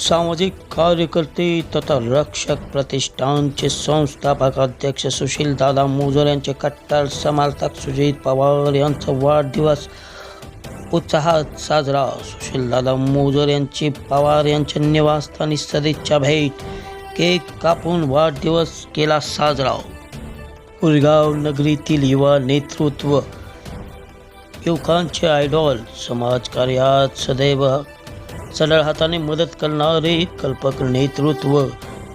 सामाजिक कार्यकर्ते तथा रक्षक प्रतिष्ठानचे संस्थापक अध्यक्ष सुशील दादा मोजर यांचे कट्टर समर्थक सुजित पवार यांचा वाढदिवस उत्साहात साजरा. सुशील दादा मोजर यांची पवार यांच्या निवासस्थानी सदिच्छा भेट. केक कापून वाढदिवस केला साजरा. उरगाव नगरीतील युवा नेतृत्व युवकांचे आयडॉल समाजकार्यात सदैव सरळ हाताने मदत करणारे कल्पक नेतृत्व.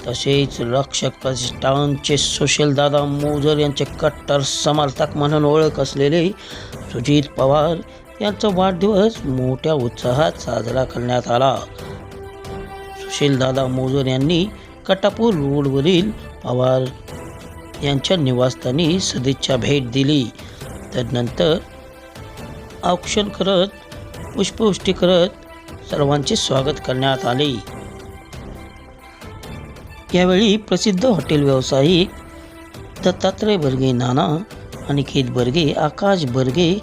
तसेच रक्षक प्रतिष्ठानचे सुशीलदादा मोजर यांचे कट्टर समर्थक म्हणून ओळख असलेले सुजित पवार यांचा वाढदिवस मोठ्या उत्साहात साजरा करण्यात आला. सुशीलदादा मोजर यांनी कटापूर रोडवरील पवार यांच्या निवासस्थानी सदिच्छा भेट दिली. त्यानंतर औक्षण करत पुष्पवृष्टी करत सर्वांचे स्वागत करण्यात आले. यावेळी प्रसिद्ध हॉटेल व्यावसायिक दत्तात्रय बर्गे नाना अनिकेत बर्गे आकाश बर्गे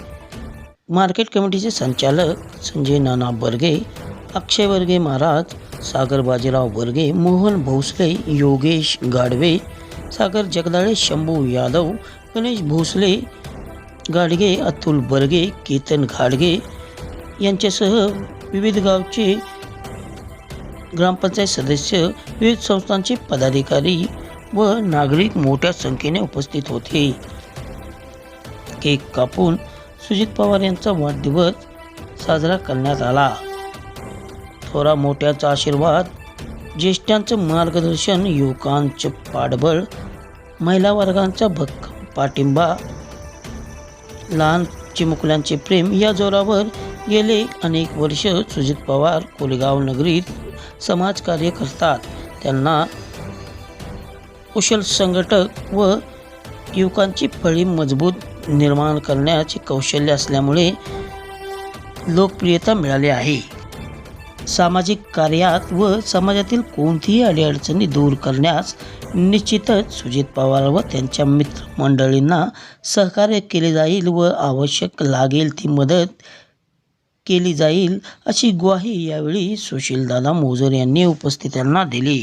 मार्केट कमिटीचे संचालक संजय नाना बर्गे अक्षय बर्गे महाराज सागर बाजीराव बर्गे मोहन भोसले योगेश गाडवे सागर जगदाळे शंभू यादव गणेश भोसले गाडगे अतुल बर्गे केतन घाडगे यांच्यासह विविध गावचे ग्रामपंचायत सदस्य विविध संस्थांचे पदाधिकारी व नागरिक मोठ्या संख्येने उपस्थित होते. केक कापून सुजित पवार यांचा वाढदिवस साजरा करण्यात आला. थोरा मोठ्याचा आशीर्वाद ज्येष्ठांचं मार्गदर्शन युवकांचं पाठबळ महिला वर्गांचा भक्कम पाठिंबा लहान चिमुकल्यांचे प्रेम या जोरावर गेले अनेक वर्ष सुजित पवार कोलेगाव नगरीत समाजकार्य करतात. त्यांना कुशल संघटक व युवकांची फळी मजबूत निर्माण करण्याचे कौशल्य असल्यामुळे लोकप्रियता मिळाली आहे. सामाजिक कार्यात व समाजातील कोणतीही अडीअडचणी दूर करण्यास निश्चितच सुजित पवार व त्यांच्या मित्रमंडळींना सहकार्य केले जाईल व आवश्यक लागेल ती मदत केली जाईल अशी ग्वाही यावेळी सुशीलदादा मोजर यांनी उपस्थितांना दिली.